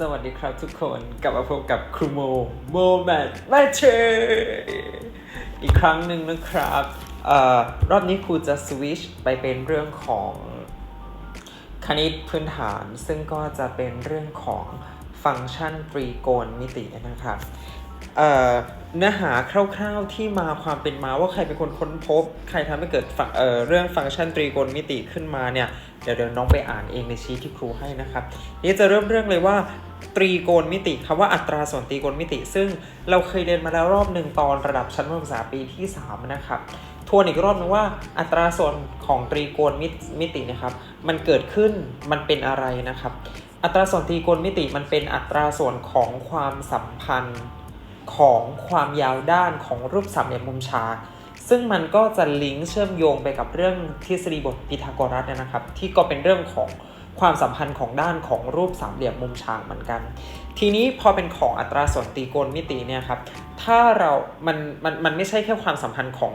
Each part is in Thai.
สวัสดีครับทุกคนกลับมาพบกับครูโมโมแมนแมทเชอีกครั้งหนึ่งนะครับออรอบนี้ครูจะสวิชไปเป็นเรื่องของคณิตพื้นฐาน ซึ่งก็จะเป็นเรื่องของฟังก์ชันตรีโกณมิตินะครับ เนื้อหาคร่าวๆที่มาความเป็นมาว่าใครเป็นคนค้นพบ ใครทำให้เกิดเเรื่องฟังก์ชันตรีโกณมิติขึ้นมาเนี่ยเดี๋ยวเดี๋ยวน้องไปอ่านเองในชีทที่ครูให้นะครับนี่จะเริ่มเรื่องเลยว่าตรีโกณมิติคำว่าอัตราส่วนตรีโกณมิติ ซึ่งเราเคยเรียนมาแล้วรอบหนึ่งตอนระดับชั้นมัธยมศึกษาปีที่ 3 นะครับทวนอีกรอบนึงว่าอัตราส่วนของตรีโกณมมิตินะครับ มันเกิดขึ้นมันเป็นอะไรนะครับ อัตราส่วนตรีโกณมิติมันเป็นอัตราส่วนของความสัมพันธ์ ของความยาวด้านของรูปสามเหลี่ยมมุมฉากซึ่งมันก็จะลิงก์เชื่อมโยงไปกับเรื่องทฤษฎีบทพีทาโกรัสเนี่ยนะครับ ที่ก็เป็นเรื่องของความสัมพันธ์ของด้านของรูปสามเหลี่ยมมุมฉากเหมือนกัน ทีนี้พอเป็นของอัตราส่วนตรีโกณมิติเนี่ยครับ ถ้าเรา มัน มัน มันไม่ใช่แค่ความสัมพันธ์ของ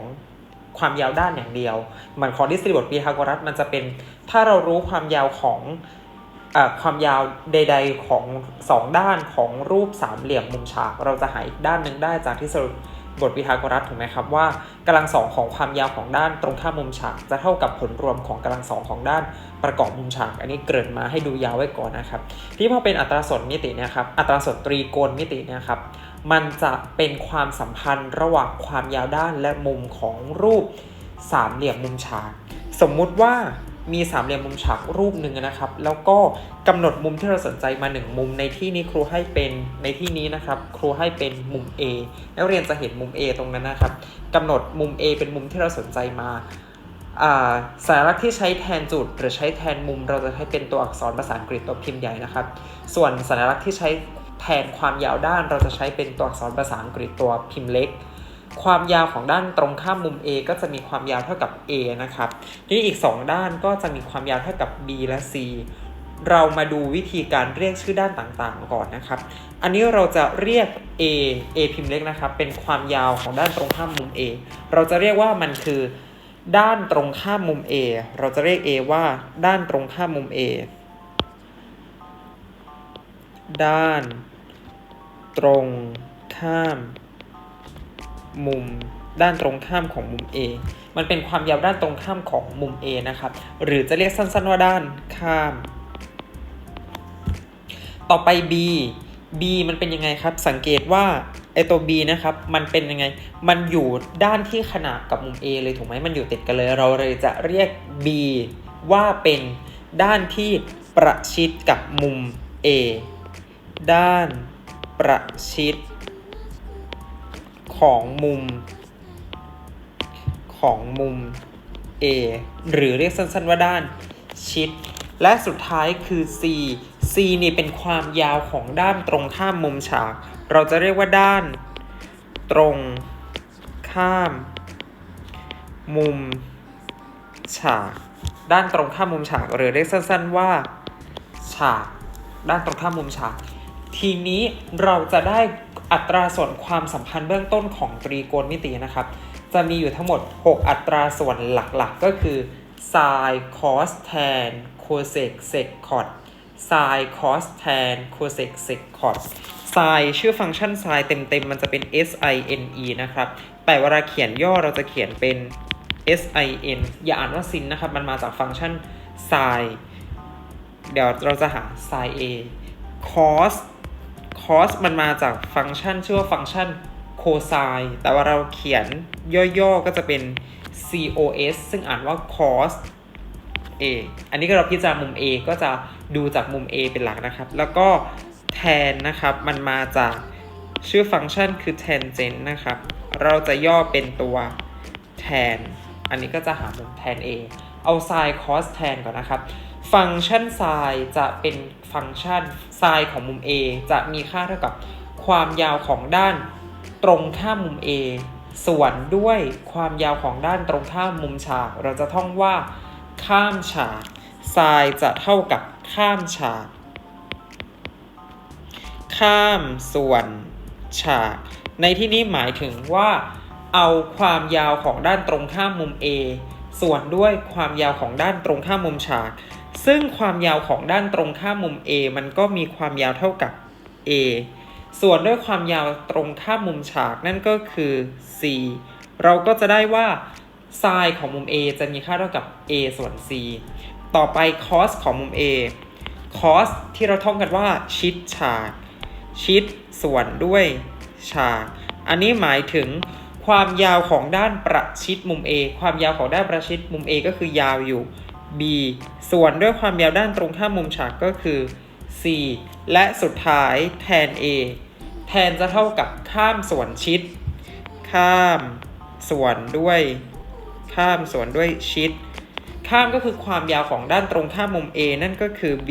ความยาวด้านอย่างเดียว เหมือนของทฤษฎีบทพีทาโกรัสมันจะเป็น ถ้าเรารู้ความยาวของ ความยาวใด ๆของสองด้านของรูปสามเหลี่ยมมุมฉาก เราจะหาอีกด้านหนึ่งได้จากทฤษฎีบทพีทาโกรัสถูกไหมครับว่ากำลังสองของความยาวของด้านตรงข้ามมุมฉาก จะเท่ากับผลรวมของกำลังสองของด้านประกอบมุมฉาก อันนี้เกริ่นมาให้ดูยาวไว้ก่อนนะครับ ที่พอเป็นอัตราส่วนมิตินี่ยครับอัตราส่วนตรีโกณมิตินี่ยครับมันจะเป็นความสัมพันธ์ระหว่างความยาวด้านและมุมของรูปสามเหลี่ยมมุมฉาก สมมุติว่า มีสามเหลี่ยมมุมฉากรูปหนึ่งนะครับ แล้วก็กำหนดมุมที่เราสนใจมาหนึ่งมุมในที่นี้ครูให้เป็นในที่นี้นะครับ ครูให้เป็นมุม A นักเรียนจะเห็นมุม A ตรงนั้นนะครับกำหนดมุม A เป็นมุมที่เราสนใจมาอ่าสัญลักษณ์ที่ใช้แทนจุดหรือใช้แทนมุมเราจะใช้เป็นตัวอักษรภาษาอังกฤษตัวพิมพ์ใหญ่นะครับ ส่วนสัญลักษณ์ที่ใช้แทนความยาวด้านเราจะใช้เป็นตัวอักษรภาษาอังกฤษตัวพิมพ์เล็ก ความยาวของด้านตรงข้ามมุม A ก็จะมีความยาวเท่ากับ A นะครับ ทีนี้อีก 2 ด้านก็จะมีความยาวเท่ากับ B และ C เรามาดูวิธีการเรียกชื่อด้านต่างๆ ก่อนนะครับ อันนี้เราจะเรียก A A พิมพ์เล็กนะครับ เป็นความยาวของด้านตรงข้ามมุม A เราจะเรียกว่ามันคือ ด้านตรงข้ามมุม A เราจะเรียก A ว่าด้านตรงข้ามมุม A ด้านตรงข้าม มุมด้านตรงข้ามของมุม A มันเป็นความยาวด้านตรงข้ามของมุม A นะครับ หรือจะเรียกสั้นๆว่าด้านข้าม ต่อไป B B มันเป็นยังไงครับ สังเกตว่าไอตัว B นะครับ มันเป็นยังไง มันอยู่ด้านที่ขนานกับมุม A เลยถูกไหมมันอยู่ติดกันเลย เราเลยจะเรียก B ว่าเป็นด้านที่ประชิดกับมุม A ด้านประชิด ของมุม ของมุม A หรือเรียกสั้นๆว่าด้านชิด และสุดท้ายคือ C C นี่เป็นความยาวของด้านตรงข้ามมุมฉาก เราจะเรียกว่าด้าน ตรงข้าม มุม ฉาก ด้านตรงข้ามมุมฉากหรือเรียกสั้น ๆว่า ฉาก ด้านตรงข้ามมุมฉาก ทีนี้เราจะได้ อัตราส่วนความสัมพันธ์เบื้องต้นของตรีโกณมิตินะครับ จะมีอยู่ทั้งหมด 6 อัตราส่วนหลักๆ ก็คือ sin cos tan cosec sec cot sin cos tan cosec sec cot sin ชื่อฟังก์ชัน sin เต็มๆ มันจะเป็น sin e นะครับ แต่เวลาเขียนย่อเราจะเขียนเป็น sin อย่าอ่านว่า sin นะครับ มันมาจากฟังก์ชัน sin เดี๋ยวเราจะหา sin a cos cos มันมาจากฟังก์ชันชื่อว่าฟังก์ชัน cosine แต่ว่าเราเขียนย่อๆ ก็จะเป็น cos ซึ่งอ่านว่า cos a อันนี้ก็เราพิจารณามุม a ก็จะดูจากมุม a เป็นหลักนะครับ แล้วก็ tan นะครับ มันมาจากชื่อฟังก์ชันคือ tangent นะครับ เราจะย่อเป็นตัว tan อันนี้ก็จะหามุม tan a เอา sin cos tan ก่อนนะครับ ฟังก์ชัน sin จะเป็นฟังก์ชัน sin ของมุม a จะมีค่าเท่ากับความยาวของด้านตรงข้ามมุม a ส่วนด้วยความยาวของด้านตรงข้ามมุมฉาก เราจะท่องว่า ข้ามฉาก sin จะเท่ากับข้ามฉาก ข้ามส่วนฉาก ในที่นี้หมายถึงว่า เอาความยาวของด้านตรงข้ามมุม A ส่วนด้วยความยาวของด้านตรงข้ามมุมฉาก ซึ่งความยาวของด้านตรงข้ามมุม A มันก็มีความยาวเท่ากับ A ส่วนด้วยความยาวตรงข้ามมุมฉากนั่นก็คือ c เราก็จะได้ว่า sin ของมุม A จะมีค่าเท่ากับ a ส่วน c ต่อไป cos ของมุม A cos ที่เราท่องกันว่าชิดฉาก ชิดส่วนด้วยฉาก อันนี้หมายถึงความยาวของด้านประชิดมุม A ความยาวของด้านประชิดมุม A ก็คือยาวอยู่ B ส่วนด้วยความยาวด้านตรงข้ามมุมฉากก็คือ C และสุดท้ายแทน A แทนจะเท่ากับข้ามส่วนชิด ข้ามส่วนด้วย ข้ามส่วนด้วยชิด ข้ามก็คือความยาวของด้านตรงข้ามมุม A นั่นก็คือ B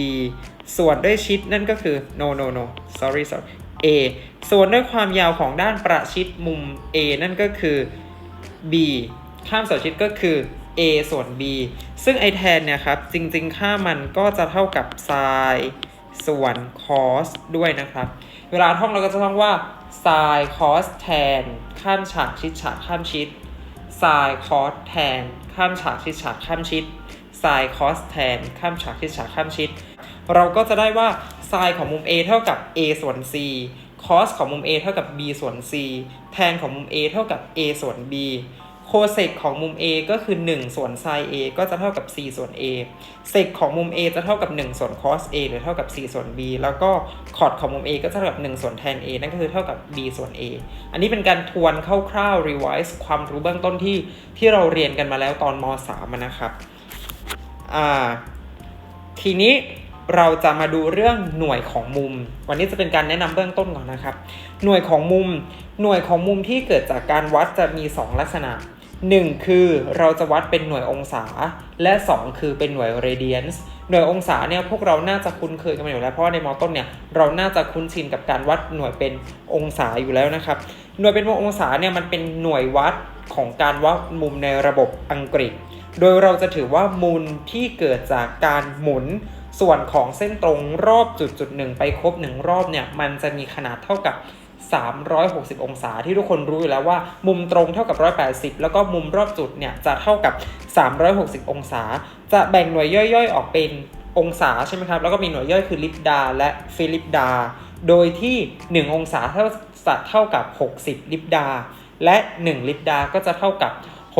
ส่วนด้วยชิดนั่นก็คือ no no no sorry sorry A ส่วนด้วยความยาวของด้านประชิดมุม A นั่นก็คือ B ข้ามส่วนชิดก็คือ A ส่วน B ซึ่งไอแทนเนี่ยครับ จริงๆ ค่ามันก็จะเท่ากับ sin ส่วน cos ด้วยนะครับ เวลาท่องเราก็จะท่องว่า sin cos แทน ข้ามฉากชิดฉากข้ามชิด sin cos แทน ข้ามฉากชิดฉากข้ามชิด sin cos แทน ข้ามฉากชิดฉากข้ามชิด เราก็จะได้ว่า sin ของมุม A เท่ากับ a ส่วน c cos ของมุม A เท่ากับ b ส่วน c แทนของมุม A เท่ากับ a ส่วน b โคเซกของมุม A ก็คือ 1 ส่วน sin A ก็จะเท่ากับ c ส่วน A เซกของมุม A จะเท่ากับ 1 ส่วน cos A หรือเท่ากับ c ส่วน b แล้วก็คอร์ดของมุม A ก็จะเท่ากับ 1 ส่วน tan A นั่นก็คือเท่ากับ b ส่วน A อันนี้เป็นการทวนคร่าวๆ revise ความรู้เบื้องต้นที่ที่เราเรียนกันมาแล้วตอนม .3 นะครับอ่าทีนี้เราจะมาดูเรื่องหน่วยของมุม วันนี้จะเป็นการแนะนำเบื้องต้นก่อนนะครับ หน่วยของมุม หน่วยของมุมที่เกิดจากการวัดจะมี 2 ลักษณะ 1 คือเราจะวัดเป็นหน่วยองศา และ 2 คือเป็นหน่วยเรเดียนซ์หน่วยองศาเนี่ยพวกเราน่าจะคุ้นเคยกันมาอยู่แล้วเพราะว่าในมอต้นเนี่ยเราน่าจะคุ้นชินกับการวัดหน่วยเป็นองศาอยู่แล้วนะครับ หน่วยเป็นองศาเนี่ยมันเป็นหน่วยวัดของการวัดมุมในระบบอังกฤษ โดยเราจะถือว่ามุมที่เกิดจากการหมุนส่วนของเส้นตรงรอบจุดจุดหนึ่งไปครบหนึ่งรอบเนี่ยมันจะมีขนาดเท่ากับ 360 องศา ที่ทุกคนรู้อยู่แล้วว่า มุมตรงเท่ากับ 180 แล้วก็มุมรอบจุดเนี่ยจะเท่ากับ 360 องศา จะแบ่งหน่วยย่อยๆ ออกเป็นองศาใช่ไหมครับ แล้วก็มีหน่วยย่อยคือลิปดา และฟิลิปดา โดยที่ 1 องศาเท่าจะเท่ากับ 60 ลิปดา และ 1 ลิปดาก็จะเท่ากับ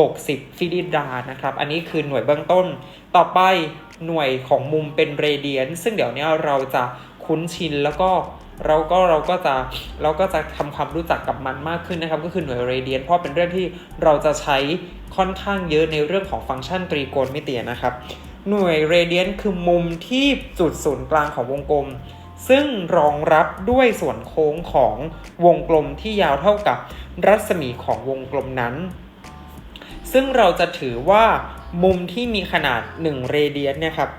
60 ฟิลิปดานะครับ อันนี้คือหน่วยเบื้องต้น ต่อไปหน่วยของมุมเป็นเรเดียน ซึ่งเดี๋ยวนี้เราจะคุ้นชินแล้วก็ เราก็เราก็จะเราก็จะทำความรู้จักกับมันมากขึ้นนะครับ ก็คือหน่วยเรเดียนเพราะเป็นเรื่องที่เราจะใช้ค่อนข้างเยอะในเรื่องของฟังก์ชันตรีโกณมิตินะครับ หน่วยเรเดียนคือมุมที่จุดศูนย์กลางของวงกลม ซึ่งรองรับด้วยส่วนโค้งของวงกลมที่ยาวเท่ากับรัศมีของวงกลมนั้น ซึ่งเราจะถือว่ามุมที่มีขนาด 1 เรเดียนเนี่ยครับ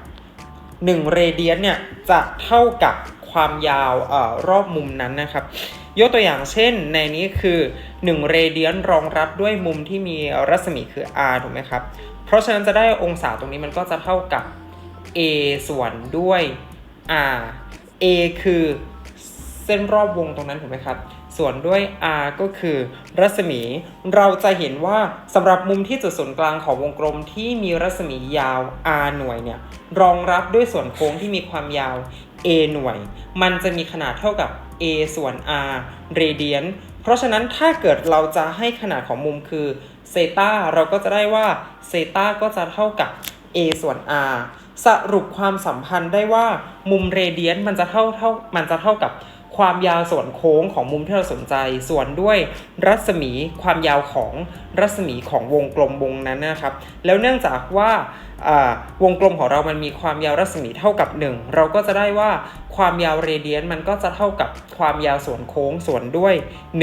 1เรเดียนเนี่ยจะเท่ากับ ความยาวออรอบมุมนั้นนะครับ ยกตัวอย่างเช่นในนี้คือ1เรเดียนรองรับด้วยมุมที่มีรัศมีคือ r ถูกไหมครับ เพราะฉะนั้นจะได้องศาตรงนี้มันก็จะเท่ากับ a ส่วนด้วย r a คือเส้นรอบวงตรงนั้นถูกไหมครับ ส่วนด้วย r ก็คือรัศมี เราจะเห็นว่าสำหรับมุมที่จุดศูนย์กลางของวงกลมที่มีรัศมียาว r หน่วยเนี่ยรองรับด้วยส่วนโค้งที่มีความยาว a หน่วย มันจะมีขนาดเท่ากับ a ส่วน r เรเดียนเพราะฉะนั้นถ้าเกิดเราจะให้ขนาดของมุมคือเซตาเราก็จะได้ว่าเซตาก็จะเท่ากับ a ส่วน r สรุปความสัมพันธ์ได้ว่ามุมเรเดียนมันจะเท่าเท่ามันจะเท่ากับ ความยาวส่วนโค้งของมุมที่เราสนใจ ส่วนด้วยรัศมีความยาวของรัศมีของวงกลมวงนั้นนะครับ แล้วเนื่องจากว่าวงกลมของเรามันมีความยาวรัศมีเท่ากับ 1 เราก็จะได้ว่าความยาวเรเดียนมันก็จะเท่ากับความยาวส่วนโค้งส่วนด้วย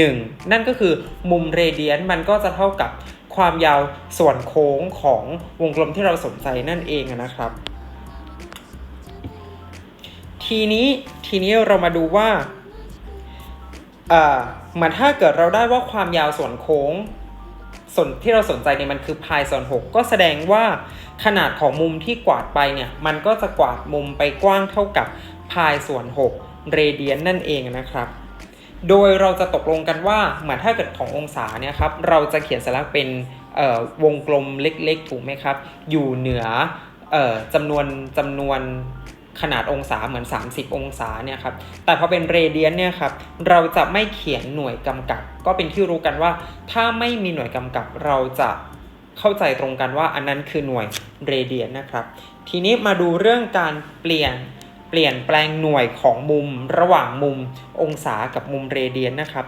1 นั่นก็คือมุมเรเดียนมันก็จะเท่ากับความยาวส่วนโค้งของวงกลมที่เราสนใจนั่นเองนะครับ ทีนี้ทีนี้เรามาดูว่า อ่าเหมือนถ้าเกิดเราได้ว่าความยาวส่วนโค้งส่วนที่เราสนใจเนี่ยมันคือพายส่วน 6 ก็แสดงว่าขนาดของมุมที่กวาดไปเนี่ย มันก็จะกวาดมุมไปกว้างเท่ากับพายส่วน6เรเดียนนั่นเองนะครับ โดยเราจะตกลงกันว่าเหมือนถ้าเกิดขององศาเนี่ยครับเราจะเขียนสัญลักษณ์เป็นวงกลมเล็กๆ ถูกไหมครับ อยู่เหนือออจำนวนจำนวน ขนาดองศาเหมือน 30 องศาเนี่ยครับ แต่พอเป็นเรเดียนเนี่ยครับ เราจะไม่เขียนหน่วยกำกับ ก็เป็นที่รู้กันว่า ถ้าไม่มีหน่วยกำกับเราจะเข้าใจตรงกันว่าอันนั้นคือหน่วยเรเดียนนะครับ ทีนี้มาดูเรื่องการเปลี่ยนเปลี่ยนแปลงหน่วยของมุมระหว่างมุมองศากับมุมเรเดียนนะครับ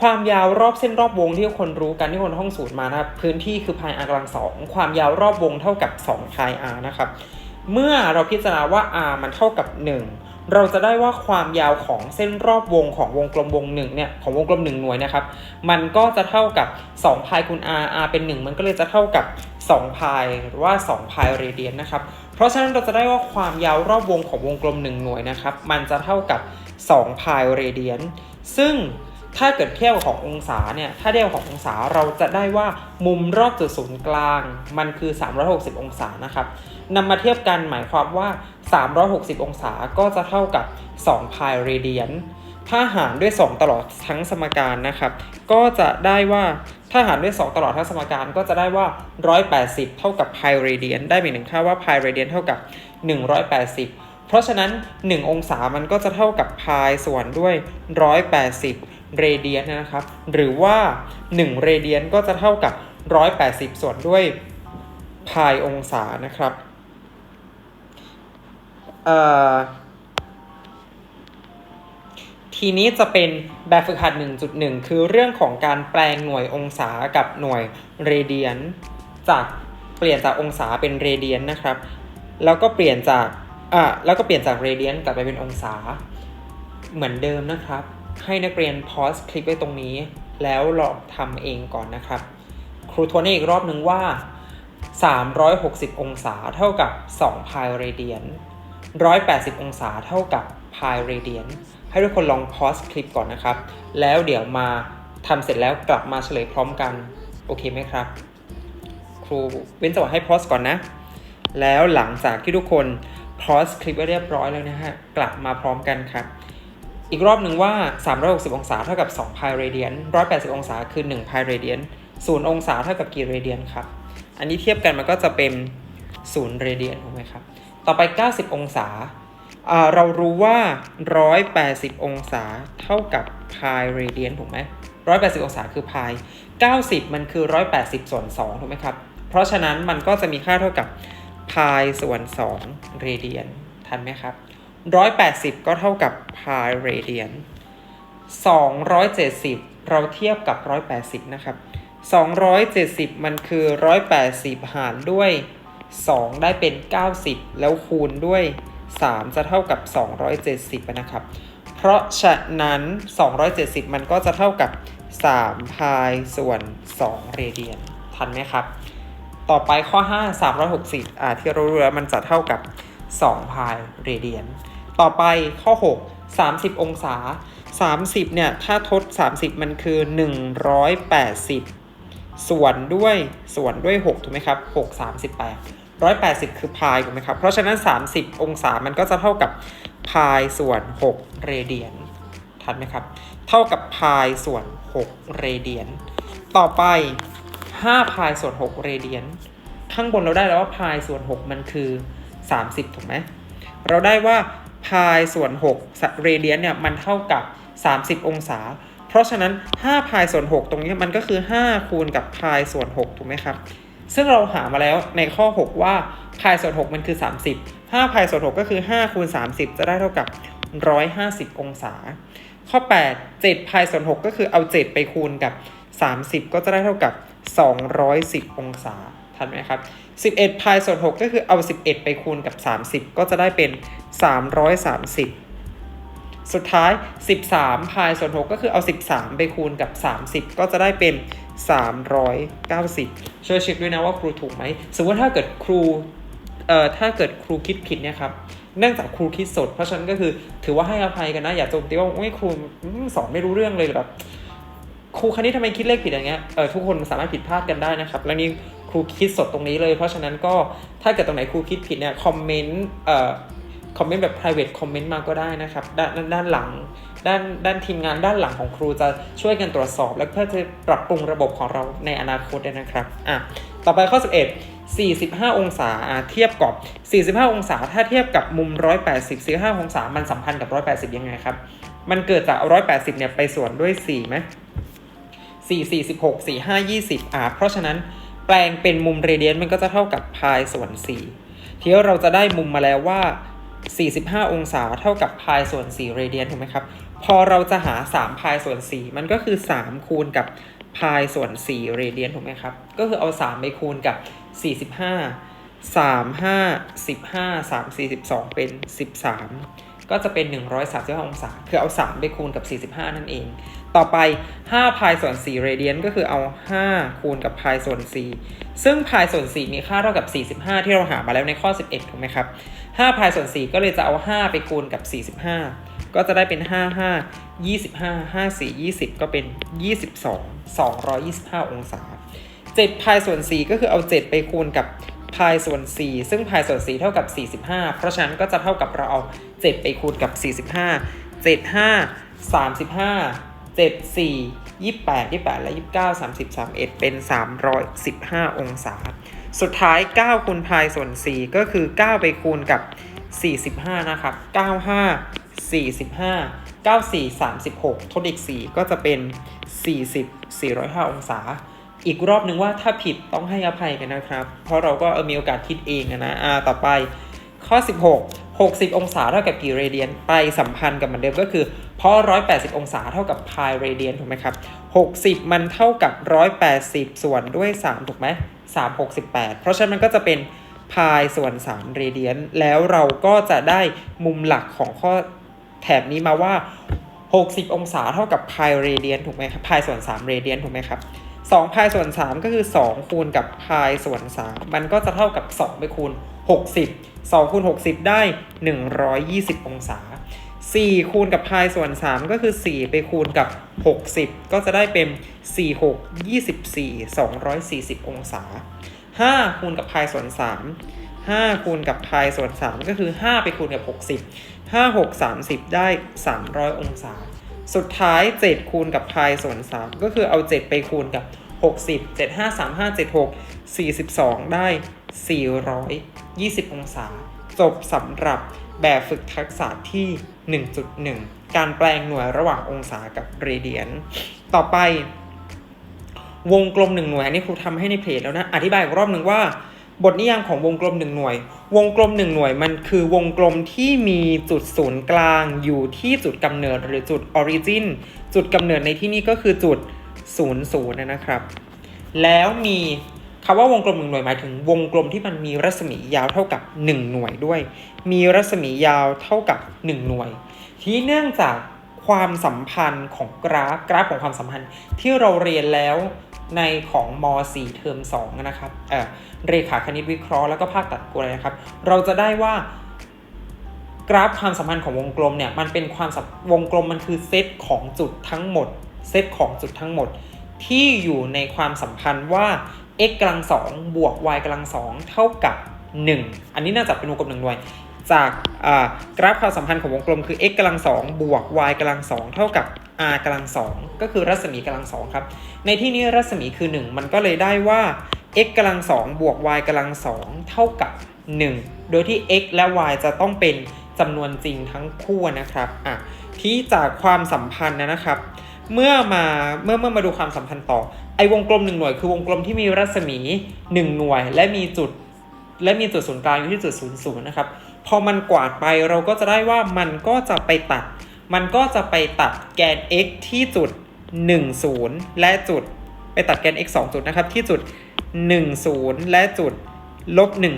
ความยาวรอบเส้นรอบวงที่คนรู้กันที่คนท่องสูตรมานะครับ พื้นที่คือพาย r กำลังสองความยาวรอบวงเท่ากับ2พาย r นะครับ เมื่อเราพิจารณาว่า r มันเท่ากับ 1 เราจะได้ว่าความยาวของเส้นรอบวงของวงกลมวงหนึ่งเนี่ยของวงกลม1หน่วยนะครับมันก็จะเท่ากับ2พายคูณ r r เป็น 1 มันก็เลยจะเท่ากับ2พายหรือว่า2พายเรเดียนนะครับเพราะฉะนั้นเราจะได้ว่าความยาวรอบวงของวงกลม1หน่วยนะครับมันจะเท่ากับ2พายเรเดียนซึ่งถ้าเกิดเทียบกับขององศาเนี่ย ถ้าเทียบขององศาเราจะได้ว่ามุมรอบจุดศูนย์กลาง มันคือ 360 องศานะครับ นำมาเทียบกันหมายความว่า 360 องศาก็จะเท่ากับ 2 พายเรเดียน ถ้าหารด้วย 2 ตลอดทั้งสมการนะครับ ก็จะได้ว่าถ้าหารด้วย 2 ตลอดทั้งสมการก็จะได้ว่า 180 เท่ากับ pi radian ได้เป็นหนึ่งค่าว่า pi radian เท่ากับ 180 เพราะฉะนั้น 1 องศามันก็จะเท่ากับ pi ส่วนด้วย 180 radian นนะครับ หรือว่า1 radian ก็จะเท่ากับ 180 ส่วนด้วย pi องศานะครับ เอ่อทีนี้จะเป็นแบบฝึกหัด 1.1 คือเรื่องของการแปลงหน่วยองศากับหน่วยเรเดียน จากเปลี่ยนจากองศาเป็นเรเดียนนะครับ แล้วก็เปลี่ยนจากอ่าแล้วก็เปลี่ยนจากเรเดียนกลับไปเป็นองศาเหมือนเดิมนะครับ ให้นักเรียนพอสคลิปไว้ตรงนี้ แล้วลองทำเองก่อนนะครับ ครูทวนอีกรอบหนึ่งว่า 360 องศาเท่ากับ 2 พายเรเดียน 180 องศาเท่ากับพายเรเดียนให้ทุกคนลองพอสคลิปก่อนนะครับ แล้วเดี๋ยวมาทำเสร็จแล้วกลับมาเฉลยพร้อมกัน โอเคไหมครับ ครูเว้นจังหวะให้พอสก่อนนะ แล้วหลังจากที่ทุกคนพอสคลิปไว้เรียบร้อยแล้วนะฮะ กลับมาพร้อมกันครับอีกรอบหนึ่งว่า 360 องศาเท่ากับ2พายเรเดียน180 องศาคือ1พายเรเดียน0องศาเท่ากับกี่เรเดียนครับ อันนี้เทียบกันมันก็จะเป็น0เรเดียนถูกไหมครับ ต่อไป 90 องศา เรารู้ว่า 180 องศาเท่ากับพายเรเดียนถูกไหม180 องศาคือพาย90 มันคือ 180 ส่วน 2 ถูกไหมครับ เพราะฉะนั้นมันก็จะมีค่าเท่ากับพายส่วน2เรเดียนทันไหมครับ 180 ก็เท่ากับพายเรเดียน270 เราเทียบกับ 180 นะครับ 270 มันคือ 180 หารด้วย 2 ได้เป็น 90 แล้วคูณด้วย 3 จะเท่ากับ 270 นะครับ เพราะฉะนั้น 270 มันก็จะเท่ากับ 3 พายส่วน 2 เรเดียน ทันไหมครับ ต่อไปข้อ 5 360อ่าที่เรารู้แล้วมันจะเท่ากับ 2 พายเรเดียน ต่อไปข้อ 6 30 องศา 30 เนี่ย ถ้าทด 30 มันคือ 180 ส่วนด้วยส่วนด้วย 6 ถูกไหมครับ 6 38 180 คือพายถูกไหมครับ เพราะฉะนั้น 30 องศามันก็จะเท่ากับพายส่วน 6 เรเดียน ทันไหมครับ เท่ากับพายส่วน 6 เรเดียน ต่อไป 5 พายส่วน 6 เรเดียน ข้างบนเราได้แล้วว่าพายส่วน 6 มันคือ 30 ถูกไหม เราได้ว่าพายส่วน 6 เรเดียนเนี่ยมันเท่ากับ 30 องศา เพราะฉะนั้น 5 พายส่วน 6 ตรงนี้มันก็คือ 5 คูณกับพายส่วน 6 ถูกไหมครับ ซึ่งเราหามาแล้วในข้อ 6 ว่าพายส่วน6มันคือ 30 5พายส่วน6ก็คือ 5 คูณ 30 จะได้เท่ากับ 150 องศา ข้อ 8 7พายส่วน6ก็คือเอา 7 ไปคูณกับ 30 ก็จะได้เท่ากับ 210 องศา ทันไหมครับ 11พายส่วน6ก็คือเอา 11 ไปคูณกับ 30 ก็จะได้เป็น 330สุดท้าย 13 พายส่วน 6 ก็คือเอา 13 ไปคูณกับ 30 ก็จะได้เป็น 390 ช่วยเช็คด้วยนะว่าครูถูกไหม สมมติถ้าเกิดครูเอ่อถ้าเกิดครูคิดผิดเนี่ยครับเนื่องจากครูคิดสด เพราะฉะนั้นก็คือถือว่าให้อภัยกันนะ อย่าโจมตีว่าโอ้ยครูสอนไม่รู้เรื่องเลยแบบครูคณิตทำไมคิดเลขผิดอย่างเงี้ยเออทุกคนสามารถผิดพลาดกันได้นะครับ แล้วนี่ครูคิดสดตรงนี้เลย เพราะฉะนั้นก็ถ้าเกิดตรงไหนครูคิดผิดเนี่ยคอมเมนต์เอ่อคอมเมนต์แบบ private comment มาก็ได้นะครับ ด้านด้านหลัง ด้านด้านทีมงานด้านหลังของครูจะช่วยกันตรวจสอบ และเพื่อจะปรับปรุงระบบของเราในอนาคตด้วยนะครับอะต่อไปข้อ 11 45 องศาอะเทียบกับ 45 องศา ถ้าเทียบกับมุม 180 45 องศา มันสัมพันธ์กับ 180 ยังไงครับ มันเกิดจาก 180 เนี่ย ไปส่วนด้วย4ไหม4 46 4 5 20 อ่า เพราะฉะนั้นแปลงเป็นมุมเรเดียนมันก็จะเท่ากับพายส่วน 4 ทีนี้เราจะได้มุมมาแล้วว่า 45 องศา เท่ากับพายส่วน4เรเดียนถูกไหมครับ พอเราจะหา 3 พายส่วน 4 มันก็คือ 3 คูณกับพายส่วน4เรเดียนถูกไหมครับ ก็คือเอา 3 ไปคูณกับ 45 3 5 15 3 42 เป็น 13 ก็จะเป็น 135องศา คือเอา 3 ไปคูณกับ 45 นั่นเอง ต่อไป 5 พายส่วน4เรเดียนก็คือเอา 5 คูณกับพายส่วน 4 ซึ่งพายส่วน 4 มีค่าเท่ากับ 45 ที่เราหามาแล้วในข้อ 11 ถูกไหมครับ 5 พายส่วน 4 ก็เลยจะเอา 5 ไปคูณกับ 45 ก็จะได้เป็น 5 5 25 5 4 20 ก็เป็น 22 225 องศา 7 พายส่วน 4 ก็คือเอา 7 ไปคูณกับพายส่วน 4 ซึ่งพายส่วน 4 เท่ากับ 45 เพราะฉะนั้นก็จะเท่ากับเราเอา 7 ไปคูณกับ 45 7 5 35 7 4 28 28 และ 29 30 31 เป็น 315 องศา สุดท้าย 9 คูณพายส่วน 4 ก็คือ 9 ไปคูณกับ 45 นะครับ 95 45 94 36ทดอีก4ก็จะเป็น40 405องศา อีกรอบหนึ่งว่าถ้าผิดต้องให้อภัยกันนะครับ เพราะเราก็มีโอกาสคิดเองอะนะอ่าต่อไปข้อ 16 60 องศาเท่ากับกี่เรเดียน ไปสัมพันธ์กับมือนเดิมก็คือ เพราะ 180 องศาเท่ากับพายเรเดียนถูกไหมครับ 60 มันเท่ากับ 180 ส่วนด้วย 3 ถูกไหม3 68 เพราะฉะนั้นมันก็จะเป็นพายส่วน 3 เรเดียน แล้วเราก็จะได้มุมหลักของข้อ แถบนี้มาว่า 60 องศาเท่ากับพายเรเดียนถูกไหมครับพายส่วน3เรเดียนถูกไหมครับ2พายส่วน 3 ก็คือ 2 คูณกับพายส่วน 3 มันก็จะเท่ากับ 2 ไปคูณ 60 2คูณ60 ได้ 120 องศา 4 คูณกับพายส่วน 3 ก็คือ 4 ไปคูณกับ 60 ก็จะได้เป็น 4 6 24 240 องศา 5 คูณกับพายส่วน 3 5 คูณกับพายส่วน 3 ก็คือ 5 ไปคูณกับ 60 5 6 30 ได้ 300 องศา สุดท้าย 7 คูณกับพายส่วน 3 ก็คือเอา 7 ไปคูณกับ 60 7 5 3 5 7 6 42 ได้ 420 องศา จบสำหรับแบบฝึกทักษะที่ 1.1 การแปลงหน่วยระหว่างองศากับเรเดียน ต่อไป วงกลม1หน่วยอันนี้ครูทำให้ในเพจแล้วนะ อธิบายอีกรอบหนึ่งว่า บทนิยามของวงกลม1หน่วย วงกลม1หน่วยมันคือวงกลมที่มีจุดศูนย์กลางอยู่ที่จุดกำเนิดหรือจุดออริจินจุดกำเนิดในที่นี้ก็คือจุด00นย์ศูนย์นะครับ แล้วมีคำว่าวงกลมหนึ่งหน่วยหมายถึงวงกลมที่มันมีรัศมียาวเท่ากับ 1 หน่วยด้วย มีรัศมียาวเท่ากับ 1 หน่วย ทีนี้เนื่องจากความสัมพันธ์ของกราฟกราฟของความสัมพันธ์ที่เราเรียนแล้ว ในของม .4 เทอม2นะครับเเรขาคณิตวิเคราะห์แล้วก็ภาคตัดกลนะครับ เราจะได้ว่ากราฟความสัมพันธ์ของวงกลมเนี่ยมันเป็นความสัมวงกลมมันคือเซตของจุดทั้งหมด เซตของจุดทั้งหมด ที่อยู่ในความสัมพันธ์ว่า x กำลังสองบวก y กำลังสองเท่ากับ 1 อันนี้น่าจะเป็นวงกลมหนึ่งหน่วย จากกราฟความสัมพันธ์ของวงกลมคือ x กำลังสองบวก y กำลังสองเท่ากับ r กำลังสองก็คือรัศมีกำลังสองครับ ในที่นี้รัศมีคือ 1 มันก็เลยได้ว่า x กำลังสองบวก y กำลังสองเท่ากับ 1 โดยที่ x และ y จะต้องเป็นจำนวนจริงทั้งคู่นะครับอะที่จากความสัมพันธ์นะครับ เมื่อมาเมื่อเมื่อมาดูความสัมพันธ์ต่อ ไอวงกลมหนึ่งหน่วยคือวงกลมที่มีรัศมี 1 หน่วย และมีจุด และมีจุดศูนย์กลางอยู่ที่จุดศูนย์ศูนย์นะครับ พอมันกวาดไปเราก็จะได้ว่ามันก็จะไปตัด มันก็จะไปตัดแกน x ที่จุด 1 0 และจุด ไปตัดแกน x 2 จุดนะครับ ที่จุด 1 0 และจุดลบ1 0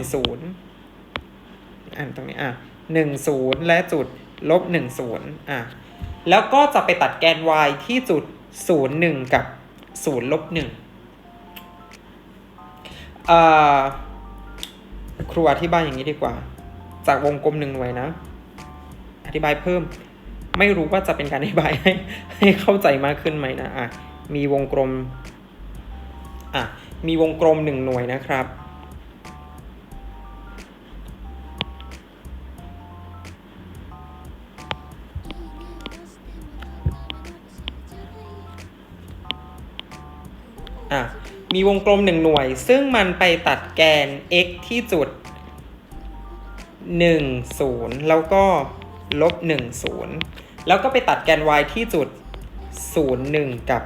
อ่านตรงนี้อะ1 0 และจุดลบ1 0อะแล้วก็จะไปตัดแกน y ที่จุด 0 1 กับ0ลบ1อ่าครูอธิบายอย่างนี้ดีกว่า จากวงกลมหนึ่งหน่วยนะ อธิบายเพิ่ม ไม่รู้ว่าจะเป็นการอธิบายให้ให้เข้าใจมากขึ้นไหมนะอะมีวงกลมอะมีวงกลมหนึ่งหน่วยนะครับอะมีวงกลมหนึ่งหน่วย ซึ่งมันไปตัดแกน x ที่จุด 1 0 แล้วก็ลบ1 0 แล้วก็ไปตัดแกน y ที่จุด 0 1 กับ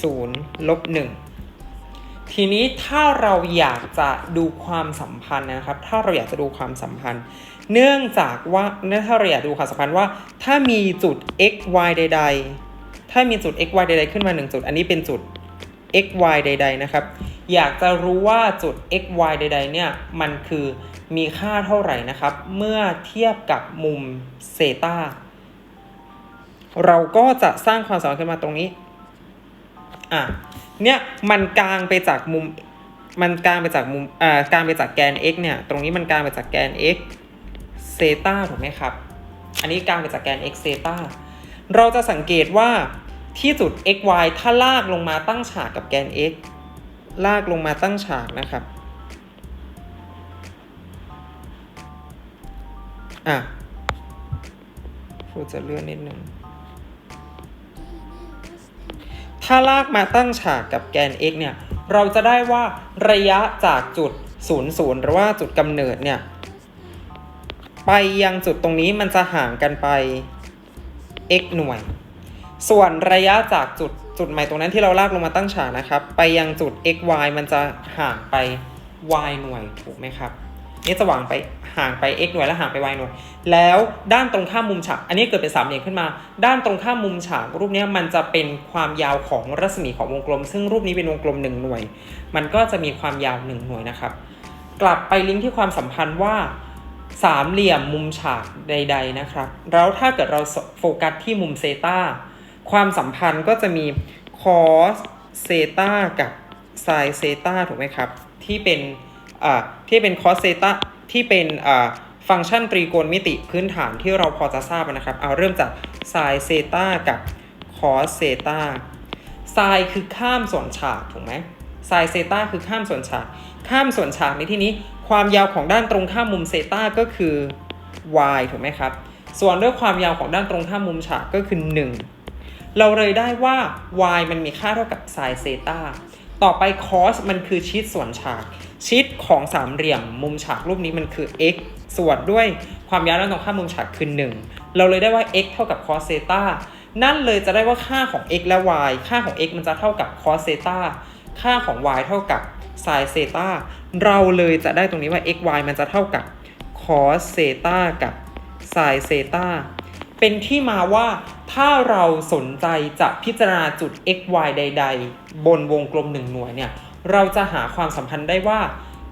0 ลบ 1 ทีนี้ถ้าเราอยากจะดูความสัมพันธ์นะครับ ถ้าเราอยากจะดูความสัมพันธ์ เนื่องจากว่าเนื่องถ้าเราอยากดูความสัมพันธ์ว่า ถ้ามีจุด x y ใด ๆ ถ้ามีจุด x y ใด ๆ ขึ้นมา 1 จุด อันนี้เป็นจุด x y ใด ๆ นะครับ อยากจะรู้ว่าจุด x y ใด ๆ เนี่ย มันคือ มีค่าเท่าไหร่นะครับ เมื่อเทียบกับมุมเซตาเราก็จะสร้างความสัมพันธ์ขึ้นมาตรงนี้ อะ เนี่ยมันกลางไปจากมุม มันกลางไปจากมุม อ่ากลางไปจากแกน x เนี่ย ตรงนี้มันกลางไปจากแกน x เซตาถูกไหมครับ อันนี้กลางไปจากแกน x เซตาเราจะสังเกตว่าที่จุด x y ถ้าลากลงมาตั้งฉากกับแกน x ลากลงมาตั้งฉากนะครับ อะครูจะเลื่อนนิดนึง ถ้าลากมาตั้งฉากกับแกน x เนี่ย เราจะได้ว่าระยะจากจุด 0 0 หรือว่าจุดกำเนิดเนี่ย ไปยังจุดตรงนี้มันจะห่างกันไป x หน่วย ส่วนระยะจากจุดจุดใหม่ตรงนั้นที่เราลากลงมาตั้งฉากนะครับ ไปยังจุด x y มันจะห่างไป y หน่วยถูกไหมครับ นี่จะหว่างไปห่างไป x หน่วยและห่างไป y หน่วย แล้วด้านตรงข้ามมุมฉาก อันนี้เกิดเป็นสามเหลี่ยมขึ้นมา ด้านตรงข้ามมุมฉาก รูปนี้มันจะเป็นความยาวของรัศมีของวงกลม ซึ่งรูปนี้เป็นวงกลม 1 หน่วย มันก็จะมีความยาว 1 หน่วยนะครับ กลับไปลิงก์ที่ความสัมพันธ์ว่าสามเหลี่ยมมุมฉากใด ๆนะครับ แล้วถ้าเกิดเราโฟกัสที่มุมเซตาความสัมพันธ์ก็จะมี cos เซตากับ sin เซตาถูกไหมครับ ที่เป็น ที่เป็น cos เซตาที่เป็นฟังก์ชันตรีโกณมิติพื้นฐานที่เราพอจะทราบนะครับ เอาเริ่มจาก sin เซตากับ cos เซตา sin คือข้ามส่วนฉากถูกไหม sin เซตาคือข้ามส่วนฉาก ข้ามส่วนฉากในที่นี้ความยาวของด้านตรงข้ามมุมเซตาก็คือ y ถูกไหมครับ ส่วนด้วยความยาวของด้านตรงข้ามมุมฉากก็คือ 1 เราเลยได้ว่า y มันมีค่าเท่ากับ sin เซตาต่อไป cos มันคือชิดส่วนฉาก ชิดของสามเหลี่ยมมุมฉากรูปนี้มันคือ x ส่วนด้วยความยาวด้านตรงข้ามมุมฉากคือ 1 เราเลยได้ว่า x เท่ากับ cos เซตานั่นเลยจะได้ว่าค่าของ x และ y ค่าของ x มันจะเท่ากับ cos เซตาค่าของ y เท่ากับ sin เซตาเราเลยจะได้ตรงนี้ว่า x y มันจะเท่ากับ cos เซตากับ sin เซตาเป็นที่มาว่าถ้าเราสนใจจะพิจารณาจุด x y ใด ๆ บนวงกลม1หน่วยเนี่ย เราจะหาความสัมพันธ์ได้ว่า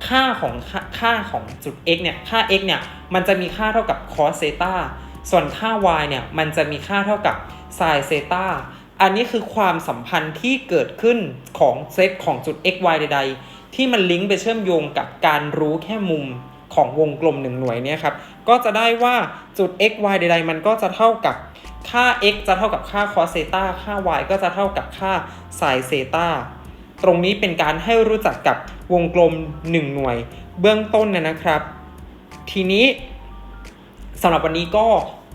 ค่าของค่าของจุด x เนี่ย ค่า x เนี่ย มันจะมีค่าเท่ากับ cos เซตาส่วนค่า y เนี่ย มันจะมีค่าเท่ากับ sin เซตาอันนี้คือความสัมพันธ์ที่เกิดขึ้นของเซตของจุด x y ใด ๆ ที่มันลิงก์ไปเชื่อมโยงกับการรู้แค่มุมของวงกลมหนึ่งหน่วยเนี่ยครับ ก็จะได้ว่าจุด x y ใด ๆ มันก็จะเท่ากับค่า x จะเท่ากับค่า cos เซตาค่า y ก็จะเท่ากับค่า sin เซตา ตรงนี้เป็นการให้รู้จักกับวงกลม 1 หน่วย เบื้องต้นนะนะครับ ทีนี้สำหรับวันนี้ก็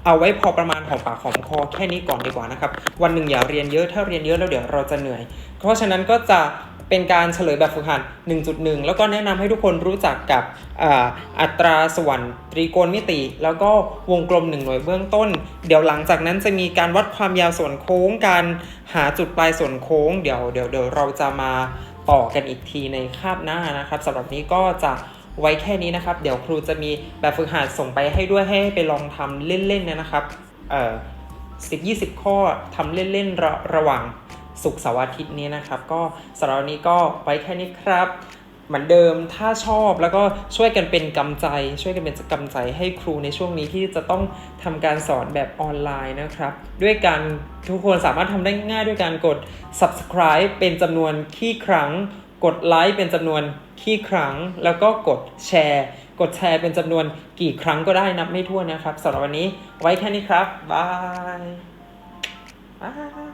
เอาไว้พอประมาณของปากของคอแค่นี้ก่อนดีกว่านะครับ วันหนึ่งอย่าเรียนเยอะถ้าเรียนเยอะแล้วเดี๋ยวเราจะเหนื่อย เพราะฉะนั้นก็จะ เป็นการเฉลยแบบฝึกหัด 1.1 แล้วก็แนะนำให้ทุกคนรู้จักกับอ,อัตราส่วนตรีโกณมิติ แล้วก็วงกลม 1 หน่วยเบื้องต้น เดี๋ยวหลังจากนั้นจะมีการวัดความยาวส่วนโค้ง การหาจุดปลายส่วนโค้ง เดี๋ยวเดี๋ยวเดี๋ยวเราจะมาต่อกันอีกทีในคาบหน้านะครับสำหรับนี้ก็จะไว้แค่นี้นะครับ เดี๋ยวครูจะมีแบบฝึกหัดส่งไปให้ด้วยให้ไปลองทำเล่นๆนะครับเอ่อสิบยี่สิบข้อทำเล่นๆระระหว่าง ศุกร์เสาร์อาทิตย์นี้นะครับ ก็สำหรับวันนี้ก็ไว้แค่นี้ครับ เหมือนเดิมถ้าชอบแล้วก็ช่วยกันเป็นกำใจ ช่วยกันเป็นกำใจให้ครูในช่วงนี้ที่จะต้องทำการสอนแบบออนไลน์นะครับ ด้วยการทุกคนสามารถทำได้ง่ายด้วยการกด subscribe เป็นจำนวนขี้ครั้ง กดไลค์เป็นจำนวนขี้ครั้ง แล้วก็กดแชร์ กดแชร์เป็นจำนวนกี่ครั้งก็ได้นับไม่ถ้วนนะครับสำหรับวันนี้ไว้แค่นี้ครับบายบาย